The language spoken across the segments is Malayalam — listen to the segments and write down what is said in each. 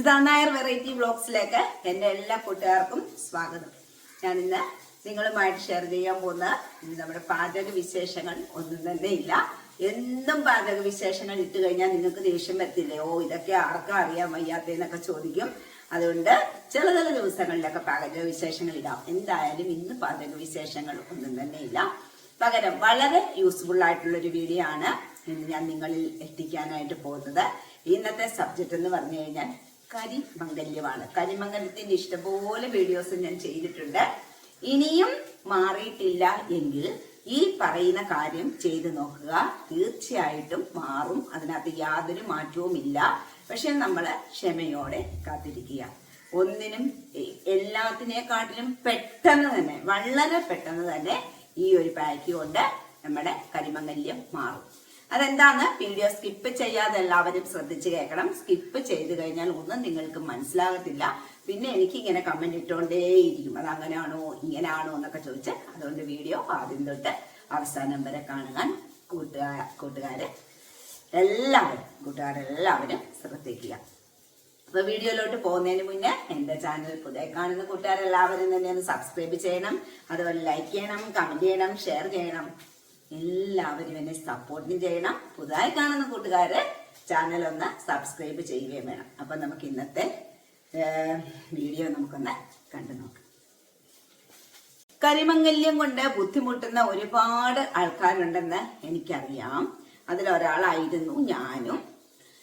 സുധാ നായർ വെറൈറ്റി ബ്ലോഗ്സിലേക്ക് എന്റെ എല്ലാ കൂട്ടുകാർക്കും സ്വാഗതം. ഞാൻ ഇന്ന് നിങ്ങളുമായിട്ട് ഷെയർ ചെയ്യാൻ പോകുന്ന നമ്മുടെ പാചക വിശേഷങ്ങൾ ഒന്നും തന്നെ ഇല്ല. എന്നും പാചക വിശേഷങ്ങൾ ഇട്ട് കഴിഞ്ഞാൽ നിങ്ങൾക്ക് ദേഷ്യം വരത്തില്ലേ? ഓ ഇതൊക്കെ ആർക്കും അറിയാൻ വയ്യാത്തതെന്നൊക്കെ ചോദിക്കും. അതുകൊണ്ട് ചില ചില ദിവസങ്ങളിലൊക്കെ പാചക വിശേഷങ്ങൾ ഇടാം. എന്തായാലും ഇന്ന് പാചക വിശേഷങ്ങൾ ഒന്നും തന്നെ ഇല്ല. പകരം വളരെ യൂസ്ഫുൾ ആയിട്ടുള്ള ഒരു വീഡിയോ ആണ് ഞാൻ നിങ്ങളിൽ എത്തിക്കാനായിട്ട് പോകുന്നത്. ഇന്നത്തെ സബ്ജക്റ്റ് എന്ന് പറഞ്ഞു കഴിഞ്ഞാൽ കരിമംഗല്യമാണ്. കരിമംഗല്യത്തിന്റെ ഇഷ്ടംപോലെ വീഡിയോസ് ഞാൻ ചെയ്തിട്ടുണ്ട്. ഇനിയും മാറിയിട്ടില്ല എങ്കിൽ ഈ പറയുന്ന കാര്യം ചെയ്തു നോക്കുക. തീർച്ചയായിട്ടും മാറും. അതിനകത്ത് യാതൊരു മാറ്റവും ഇല്ല പക്ഷെ നമ്മൾ ക്ഷമയോടെ കാത്തിരിക്കുക. ഒന്നിനും എല്ലാത്തിനെക്കാട്ടിലും പെട്ടെന്ന് തന്നെ വളരെ പെട്ടെന്ന് തന്നെ ഈ ഒരു പാക്ക് കൊണ്ട് നമ്മുടെ കരിമംഗല്യം മാറും. അതെന്താന്ന് വീഡിയോ സ്കിപ്പ് ചെയ്യാതെ എല്ലാവരും ശ്രദ്ധിച്ച് കേൾക്കണം. സ്കിപ്പ് ചെയ്ത് കഴിഞ്ഞാൽ ഒന്നും നിങ്ങൾക്ക് മനസ്സിലാകത്തില്ല. പിന്നെ എനിക്ക് ഇങ്ങനെ കമന്റ് ഇട്ടുകൊണ്ടേയിരിക്കും അത് അങ്ങനെയാണോ ഇങ്ങനെയാണോ എന്നൊക്കെ ചോദിച്ച് അതുകൊണ്ട് വീഡിയോ ആദ്യം തൊട്ട് അവസാനം വരെ കാണുവാൻ കൂട്ടുകാർ കൂട്ടുകാരെ എല്ലാവരും കൂട്ടുകാരെല്ലാവരും ശ്രദ്ധിക്കുക. അപ്പൊ വീഡിയോയിലോട്ട് പോകുന്നതിന് മുന്നേ എന്റെ ചാനൽ പുതിയ കാണുന്ന കൂട്ടുകാരെല്ലാവരും തന്നെ ഒന്ന് സബ്സ്ക്രൈബ് ചെയ്യണം. അതുപോലെ ലൈക്ക് ചെയ്യണം കമന്റ് ചെയ്യണം ഷെയർ ചെയ്യണം. എല്ലാവരും എന്നെ സപ്പോർട്ടും ചെയ്യണം. പുതുതായി കാണുന്ന കൂട്ടുകാര് ചാനൽ ഒന്ന് സബ്സ്ക്രൈബ് ചെയ്യുകയും വേണം. അപ്പൊ നമുക്ക് ഇന്നത്തെ വീഡിയോ നമുക്കൊന്ന് കണ്ടു നോക്കാം. കരിമംഗല്യം കൊണ്ട് ബുദ്ധിമുട്ടുന്ന ഒരുപാട് ആൾക്കാരുണ്ടെന്ന് എനിക്കറിയാം. അതിലൊരാളായിരുന്നു ഞാനും.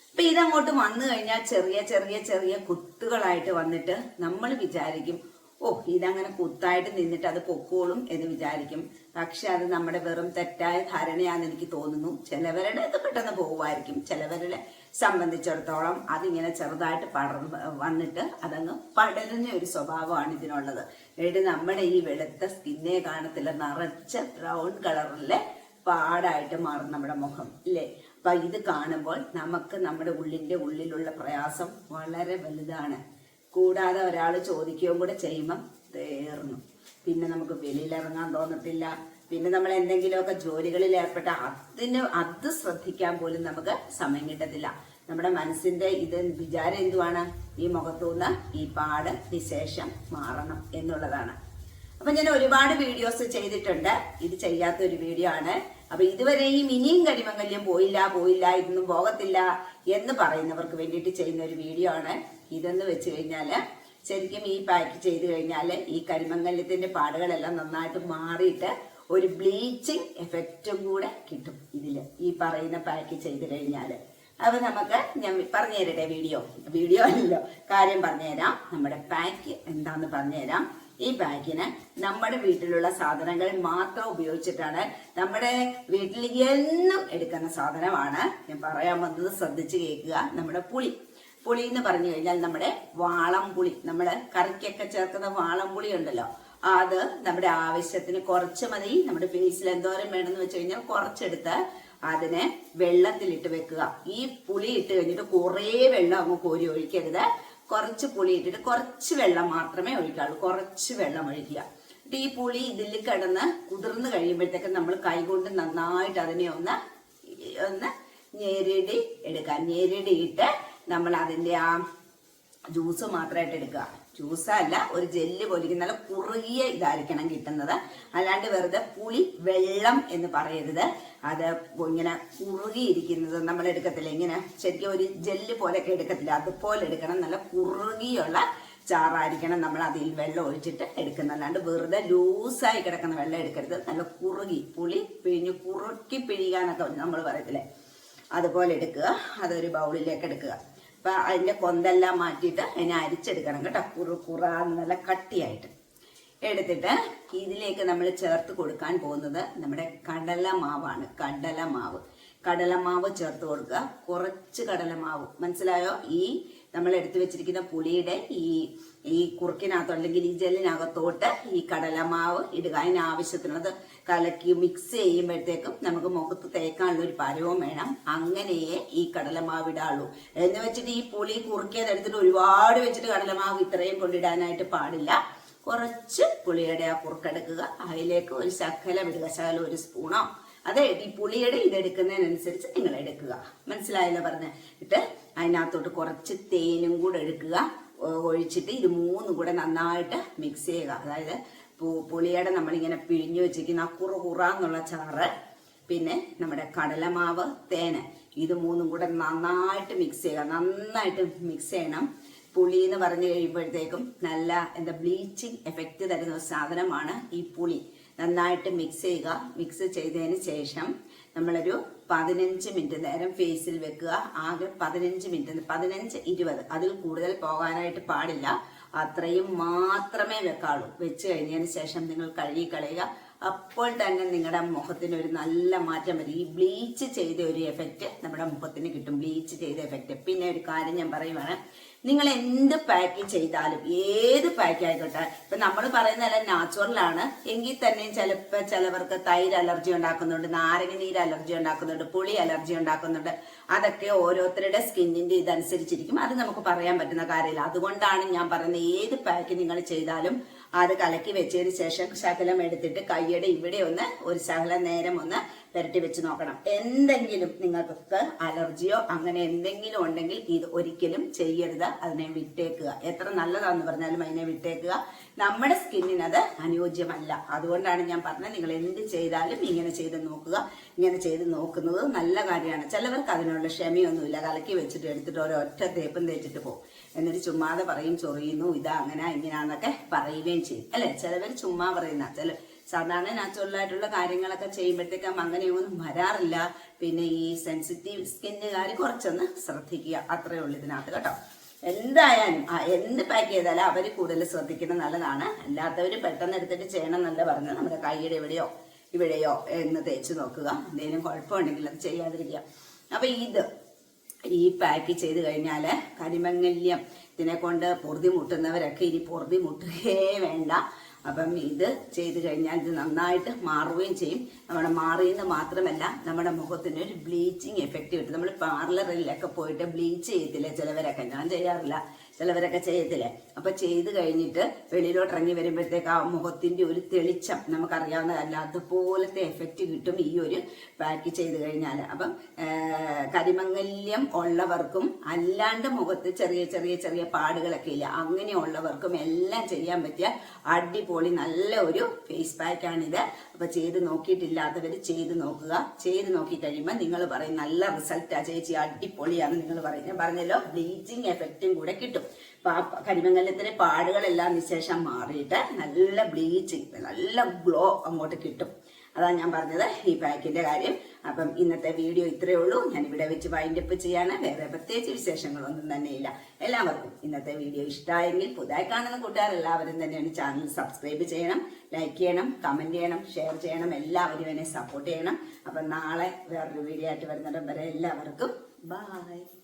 അപ്പൊ ഇതങ്ങോട്ട് വന്നു കഴിഞ്ഞാൽ ചെറിയ ചെറിയ ചെറിയ കുത്തുകളായിട്ട് വന്നിട്ട് നമ്മൾ വിചാരിക്കും ഓ ഇതങ്ങനെ കുത്തായിട്ട് നിന്നിട്ട് അത് പൊക്കോളും എന്ന് വിചാരിക്കും. പക്ഷെ അത് നമ്മുടെ വെറും തെറ്റായ ധാരണയാന്ന് എനിക്ക് തോന്നുന്നു. ചിലവരുടെ ഇത് പെട്ടെന്ന് പോകുമായിരിക്കും. ചിലവരുടെ സംബന്ധിച്ചിടത്തോളം അതിങ്ങനെ ചെറുതായിട്ട് പടർന്ന് വന്നിട്ട് അതങ്ങ് പടരുന്ന ഒരു സ്വഭാവമാണ് ഇതിനുള്ളത്. എന്നിട്ട് നമ്മുടെ ഈ വെളുത്ത സ്കിന്നെ കാണത്തില്ല. നിറച്ച ബ്രൗൺ കളറിലെ പാടായിട്ട് മാറും നമ്മുടെ മുഖം ഇല്ലേ? അപ്പൊ ഇത് കാണുമ്പോൾ നമുക്ക് നമ്മുടെ ഉള്ളിന്റെ ഉള്ളിലുള്ള പ്രയാസം വളരെ വലുതാണ്. കൂടാതെ ഒരാൾ ചോദിക്കുകയും കൂടെ ചെയ്യുമ്പം തീർന്നു പിന്നെ നമുക്ക് വെളിയിലിറങ്ങാൻ തോന്നത്തില്ല. പിന്നെ നമ്മൾ എന്തെങ്കിലുമൊക്കെ ജോലികളിൽ ഏർപ്പെട്ട അതിന് അത് ശ്രദ്ധിക്കാൻ പോലും നമുക്ക് സമയം കിട്ടത്തില്ല. നമ്മുടെ മനസ്സിന്റെ ഇത് വിചാരം എന്തുവാണ്? ഈ മുഖത്തുനിന്ന് ഈ പാട് വിശേഷം മാറണം എന്നുള്ളതാണ്. അപ്പൊ ഞാൻ ഒരുപാട് വീഡിയോസ് ചെയ്തിട്ടുണ്ട്. ഇത് ചെയ്യാത്ത ഒരു വീഡിയോ ആണ്. അപ്പൊ ഇതുവരെയും ഇനിയും കരിമംഗല്യം പോയില്ല പോയില്ല ഇതൊന്നും പോകത്തില്ല എന്ന് പറയുന്നവർക്ക് വേണ്ടിയിട്ട് ചെയ്യുന്ന ഒരു വീഡിയോ ആണ്. ഇതെന്ന് വെച്ച് കഴിഞ്ഞാൽ ശരിക്കും ഈ പാക്ക് ചെയ്ത് കഴിഞ്ഞാൽ ഈ കരിമങ്കല്യത്തിന്റെ പാടുകളെല്ലാം നന്നായിട്ട് മാറിയിട്ട് ഒരു ബ്ലീച്ചിങ് എഫക്റ്റും കൂടെ കിട്ടും ഇതിൽ ഈ പറയുന്ന പാക്ക് ചെയ്ത് കഴിഞ്ഞാൽ അപ്പോൾ നമുക്ക് ഞാൻ പറഞ്ഞു തരട്ടെ വീഡിയോ വീഡിയോ അല്ലല്ലോ. കാര്യം പറഞ്ഞുതരാം. നമ്മുടെ പാക്ക് എന്താന്ന് പറഞ്ഞുതരാം. ഈ പാക്കിന് നമ്മുടെ വീട്ടിലുള്ള സാധനങ്ങൾ മാത്രം ഉപയോഗിച്ചിട്ടാണ് നമ്മുടെ വീട്ടിൽ എന്നും എടുക്കുന്ന സാധനമാണ്. ഞാൻ പറയാൻ വന്നത് ശ്രദ്ധിച്ച് കേൾക്കുക. നമ്മുടെ പുളി. പുളി എന്ന് പറഞ്ഞു കഴിഞ്ഞാൽ നമ്മുടെ വാളം പുളി നമ്മുടെ കറിക്കൊക്കെ ചേർക്കുന്ന വാളം പുളി ഉണ്ടല്ലോ. അത് നമ്മുടെ ആവശ്യത്തിന് കുറച്ച് മതി. നമ്മുടെ ഫേസിൽ എന്തോരം വേണമെന്ന് വെച്ച് കഴിഞ്ഞാൽ കുറച്ചെടുത്ത് അതിനെ വെള്ളത്തിലിട്ട് വെക്കുക. ഈ പുളി ഇട്ട് കഴിഞ്ഞിട്ട് കുറേ വെള്ളം അങ്ങ് കോരി ഒഴിക്കരുത്. കുറച്ച് പുളി ഇട്ടിട്ട് കുറച്ച് വെള്ളം മാത്രമേ ഒഴിക്കാവുള്ളൂ. കുറച്ച് വെള്ളം ഒഴിക്കുക. എന്നിട്ട് ഈ പുളി ഇതിൽ കിടന്ന് കുതിർന്ന് കഴിയുമ്പോഴത്തേക്ക് നമ്മൾ കൈകൊണ്ട് നന്നായിട്ട് അതിനെ ഒന്ന് ഒന്ന് ഞെരടി എടുക്കാം ഞെരടിയിട്ട് നമ്മൾ അതിന്റെ ആ ജ്യൂസ് മാത്രമായിട്ട് എടുക്കുക. ജ്യൂസ് അല്ല ഒരു ജെല്ല് പോലിരിക്കും നല്ല കുറുകിയ ഇതായിരിക്കണം കിട്ടുന്നത്. അല്ലാണ്ട് വെറുതെ പുളി വെള്ളം എന്ന് പറയരുത്. അത് ഇങ്ങനെ കുറുകിയിരിക്കുന്നത് നമ്മൾ എടുക്കത്തില്ല ഇങ്ങനെ ശരിക്കും ഒരു ജെല്ല് പോലെയൊക്കെ എടുക്കത്തില്ല. അതുപോലെ എടുക്കണം. നല്ല കുറുകിയുള്ള ചാറായിരിക്കണം നമ്മൾ അതിൽ വെള്ളം ഒഴിച്ചിട്ട് എടുക്കുന്നത്. അല്ലാണ്ട് വെറുതെ ലൂസായി കിടക്കുന്ന വെള്ളം എടുക്കരുത്. നല്ല കുറുകി പുളി പിഴിഞ്ഞ് കുറുക്കി പിഴിയാന്നൊക്കെ നമ്മൾ പറയത്തില്ലേ? അതുപോലെ എടുക്കുക. അതൊരു ബൗളിലേക്ക് എടുക്കുക. അപ്പൊ അതിന്റെ കൊന്തെല്ലാം മാറ്റിയിട്ട് അതിനെ അരിച്ചെടുക്കണം കേട്ടോ. കുറു കുറാന്ന് നല്ല കട്ടിയായിട്ട് എടുത്തിട്ട് ഇതിലേക്ക് നമ്മൾ ചേർത്ത് കൊടുക്കാൻ പോകുന്നത് നമ്മുടെ കടലമാവാണ് കടലമാവ് കടലമാവ് ചേർത്ത് കൊടുക്കുക. കുറച്ച് കടലമാവ് മനസ്സിലായോ? ഈ നമ്മൾ എടുത്തു വെച്ചിരിക്കുന്ന പുളിയുടെ ഈ ഈ കുറുക്കിനകത്തോ അല്ലെങ്കിൽ ഈ ജെല്ലിനകത്തോട്ട് ഈ കടലമാവ് ഇടുക. അതിന് ആവശ്യത്തിനുള്ളത് കലക്കി മിക്സ് ചെയ്യുമ്പോഴത്തേക്കും നമുക്ക് മുഖത്ത് തേക്കാനുള്ള ഒരു പരവും വേണം. അങ്ങനെയേ ഈ കടലമാവ് ഇടാള്ളൂ എന്ന് വെച്ചിട്ട് ഈ പുളി കുറുക്കിയത് എടുത്തിട്ട് ഒരുപാട് വെച്ചിട്ട് കടലമാവ് ഇത്രയും കൊണ്ടിടാനായിട്ട് പാടില്ല. കുറച്ച് പുളിയുടെ ആ കുറുക്കെടുക്കുക അതിലേക്ക് ഒരു ശകലം ഇടുക. ശകലം ഒരു സ്പൂണോ അതെ ഈ പുളിയുടെ ഇതെടുക്കുന്നതിനനുസരിച്ച് നിങ്ങൾ എടുക്കുക. മനസ്സിലായല്ലോ പറഞ്ഞ്? ഇട്ട് അതിനകത്തോട്ട് കുറച്ച് തേനും കൂടെ എടുക്കുക. ഒഴിച്ചിട്ട് ഇത് മൂന്നും കൂടെ നന്നായിട്ട് മിക്സ് ചെയ്യുക. അതായത് പുളിയുടെ നമ്മളിങ്ങനെ പിഴിഞ്ഞു വെച്ചിരിക്കുന്ന ആ കുറു എന്നുള്ള ചാറ് പിന്നെ നമ്മുടെ കടലമാവ് തേന് ഇത് മൂന്നും കൂടെ നന്നായിട്ട് മിക്സ് ചെയ്യുക. നന്നായിട്ട് മിക്സ് ചെയ്യണം. പുളി എന്ന് പറഞ്ഞു കഴിയുമ്പോഴത്തേക്കും നല്ല എന്താ ബ്ലീച്ചിങ് എഫക്റ്റ് തരുന്ന സാധനമാണ് ഈ പുളി. നന്നായിട്ട് മിക്സ് ചെയ്യുക. മിക്സ് ചെയ്തതിന് ശേഷം നമ്മളൊരു പതിനഞ്ച് മിനിറ്റ് നേരം ഫേസിൽ വെക്കുക. ആകെ പതിനഞ്ച് മിനിറ്റ് പതിനഞ്ച് ഇരുപത്. അതിൽ കൂടുതൽ പോകാനായിട്ട് പാടില്ല. അത്രയും മാത്രമേ വെക്കാളൂ വെച്ച് കഴിഞ്ഞതിന് ശേഷം നിങ്ങൾ കഴുകി കളയുക. അപ്പോൾ തന്നെ നിങ്ങളുടെ മുഖത്തിന് ഒരു നല്ല മാറ്റം വരും. ഈ ബ്ലീച്ച് ചെയ്ത ഒരു എഫക്റ്റ് നമ്മുടെ മുഖത്തിന് കിട്ടും. ബ്ലീച്ച് ചെയ്ത എഫക്റ്റ് പിന്നെ ഒരു കാര്യം ഞാൻ പറയുവാണ്. നിങ്ങൾ എന്ത് പാക്ക് ചെയ്താലും ഏത് പാക്ക് ആയിക്കോട്ടെ ഇപ്പൊ നമ്മൾ പറയുന്നതെല്ലാം നാച്ചുറലാണ് എങ്കിൽ തന്നെ ചിലപ്പോൾ ചിലവർക്ക് തൈര് അലർജി ഉണ്ടാക്കുന്നുണ്ട് നാരങ്ങ നീര് അലർജി ഉണ്ടാക്കുന്നുണ്ട് പുളി അലർജി ഉണ്ടാക്കുന്നുണ്ട്. അതൊക്കെ ഓരോരുത്തരുടെ സ്കിന്നിന്റെ ഇതനുസരിച്ചിരിക്കും. അത് നമുക്ക് പറയാൻ പറ്റുന്ന കാര്യമില്ല. അതുകൊണ്ടാണ് ഞാൻ പറയുന്നത് ഏത് പാക്ക് നിങ്ങൾ ചെയ്താലും അത് കലക്കി വെച്ചതിന് ശേഷം ശകലം എടുത്തിട്ട് കൈയുടെ ഇവിടെ ഒന്ന് ഒരു ശകലം നേരം ഒന്ന് പുരട്ടി വെച്ച് നോക്കണം. എന്തെങ്കിലും നിങ്ങൾക്ക് അലർജിയോ അങ്ങനെ എന്തെങ്കിലും ഉണ്ടെങ്കിൽ ഇത് ഒരിക്കലും ചെയ്യരുത്. അതിനെ വിട്ടേക്കുക. എത്ര നല്ലതാന്ന് പറഞ്ഞാലും അതിനെ വിട്ടേക്കുക. നമ്മുടെ സ്കിന്നിന് അത് അനുയോജ്യമല്ല. അതുകൊണ്ടാണ് ഞാൻ പറഞ്ഞത് നിങ്ങൾ എന്ത് ചെയ്താലും ഇങ്ങനെ ചെയ്ത് നോക്കുക. ഇങ്ങനെ ചെയ്ത് നോക്കുന്നത് നല്ല കാര്യമാണ്. ചിലവർക്ക് അതിനുള്ള ക്ഷമയൊന്നുമില്ല. കലക്കി വെച്ചിട്ട് എടുത്തിട്ട് ഒരൊറ്റ തേപ്പും തേച്ചിട്ട് പോകും. എന്നിട്ട് ചുമ്മാതെ പറയും ചൊറിയുന്നു ഇതാ അങ്ങനെ ഇങ്ങനെയാന്നൊക്കെ പറയുകയും ചെയ്യും. അല്ലെ? ചിലവർ ചുമ്മാ പറയുന്ന ചില സാധാരണ നാച്ചുറലായിട്ടുള്ള കാര്യങ്ങളൊക്കെ ചെയ്യുമ്പോഴത്തേക്കും അങ്ങനെയൊന്നും വരാറില്ല. പിന്നെ ഈ സെൻസിറ്റീവ് സ്കിന്നുകാർ കുറച്ചൊന്ന് ശ്രദ്ധിക്കുക. അത്രേ ഉള്ളൂ ഇതിനകത്ത് കേട്ടോ. എന്തായാലും എന്ത് പാക്ക് ചെയ്താലും അവർ കൂടുതൽ ശ്രദ്ധിക്കുന്നത് നല്ലതാണ്. അല്ലാത്തവർ പെട്ടെന്ന് എടുത്തിട്ട് ചെയ്യണം എന്നല്ല പറഞ്ഞത്. നമ്മുടെ കൈയുടെ എവിടെയോ ഇവിടെയോ എന്ന് തേച്ച് നോക്കുക. എന്തെങ്കിലും കുഴപ്പമുണ്ടെങ്കിൽ അത് ചെയ്യാതിരിക്കുക. അപ്പൊ ഇത് ഈ പാക്ക് ചെയ്ത് കഴിഞ്ഞാൽ കരിമംഗല്യം ഇതിനെ കൊണ്ട് പൊറുതി മുട്ടുന്നവരൊക്കെ ഇനി പൊറുതി മുട്ടുകയേ വേണ്ട. അപ്പം ഇത് ചെയ്ത് കഴിഞ്ഞാൽ ഇത് നന്നായിട്ട് മാറുകയും ചെയ്യും. നമ്മുടെ മാറിയെന്ന് മാത്രമല്ല നമ്മുടെ മുഖത്തിന് ഒരു ബ്ലീച്ചിങ് എഫക്റ്റ് കിട്ടും. നമ്മൾ പാർലറിലൊക്കെ പോയിട്ട് ബ്ലീച്ച് ചെയ്യത്തില്ല? ചിലവരൊക്കെ. ഞാൻ ചെയ്യാറില്ല. ചിലവരൊക്കെ ചെയ്യത്തില്ലേ? അപ്പൊ ചെയ്ത് കഴിഞ്ഞിട്ട് വെളിയിലോട്ട് ഇറങ്ങി വരുമ്പോഴത്തേക്ക് ആ മുഖത്തിന്റെ ഒരു തെളിച്ചം നമുക്കറിയാവുന്ന അല്ലാത്തപോലത്തെ എഫക്റ്റ് കിട്ടും ഈ ഒരു പാക്ക് ചെയ്ത് കഴിഞ്ഞാൽ അപ്പം കരിമംഗല്യം ഉള്ളവർക്കും അല്ലാണ്ട് മുഖത്ത് ചെറിയ ചെറിയ ചെറിയ പാടുകളൊക്കെ ഇല്ല. അങ്ങനെയുള്ളവർക്കും എല്ലാം ചെയ്യാൻ പറ്റിയ അടിപൊളി നല്ല ഒരു ഫേസ് പാക്കാണിത് അപ്പൊ ചെയ്ത് നോക്കിയിട്ടില്ലാത്തവർ ചെയ്ത് നോക്കുക. ചെയ്ത് നോക്കി കഴിയുമ്പോൾ നിങ്ങൾ പറയും നല്ല റിസൾട്ടാ ചേച്ചി അടിപൊളിയാണ് നിങ്ങൾ പറയും. ഞാൻ പറഞ്ഞല്ലോ ബ്ലീച്ചിങ് എഫക്റ്റും കൂടെ കിട്ടും. പാ- കരിമംഗലത്തിലെ പാടുകളെല്ലാം നിശേഷം മാറിയിട്ട് നല്ല ബ്ലീച്ചിങ് നല്ല ഗ്ലോ അങ്ങോട്ട് കിട്ടും. അതാണ് ഞാൻ പറഞ്ഞത് ഈ പാക്കിന്റെ കാര്യം. അപ്പം ഇന്നത്തെ വീഡിയോ ഇത്രയേ ഉള്ളൂ. ഞാൻ ഇവിടെ വെച്ച് വൈൻഡപ്പ് ചെയ്യാണ്. വേറെ പ്രത്യേകിച്ച് വിശേഷങ്ങളൊന്നും തന്നെയില്ല എല്ലാവർക്കും ഇന്നത്തെ വീഡിയോ ഇഷ്ടമായെങ്കിൽ പുതുതായി കാണുന്ന കൂട്ടുകാർ എല്ലാവരും തന്നെയാണ് ചാനൽ സബ്സ്ക്രൈബ് ചെയ്യണം ലൈക്ക് ചെയ്യണം കമന്റ് ചെയ്യണം ഷെയർ ചെയ്യണം എല്ലാവരും എന്നെ സപ്പോർട്ട് ചെയ്യണം. അപ്പം നാളെ വേറൊരു വീഡിയോ ആയിട്ട് വരുന്നിടം വരെ എല്ലാവർക്കും ബൈ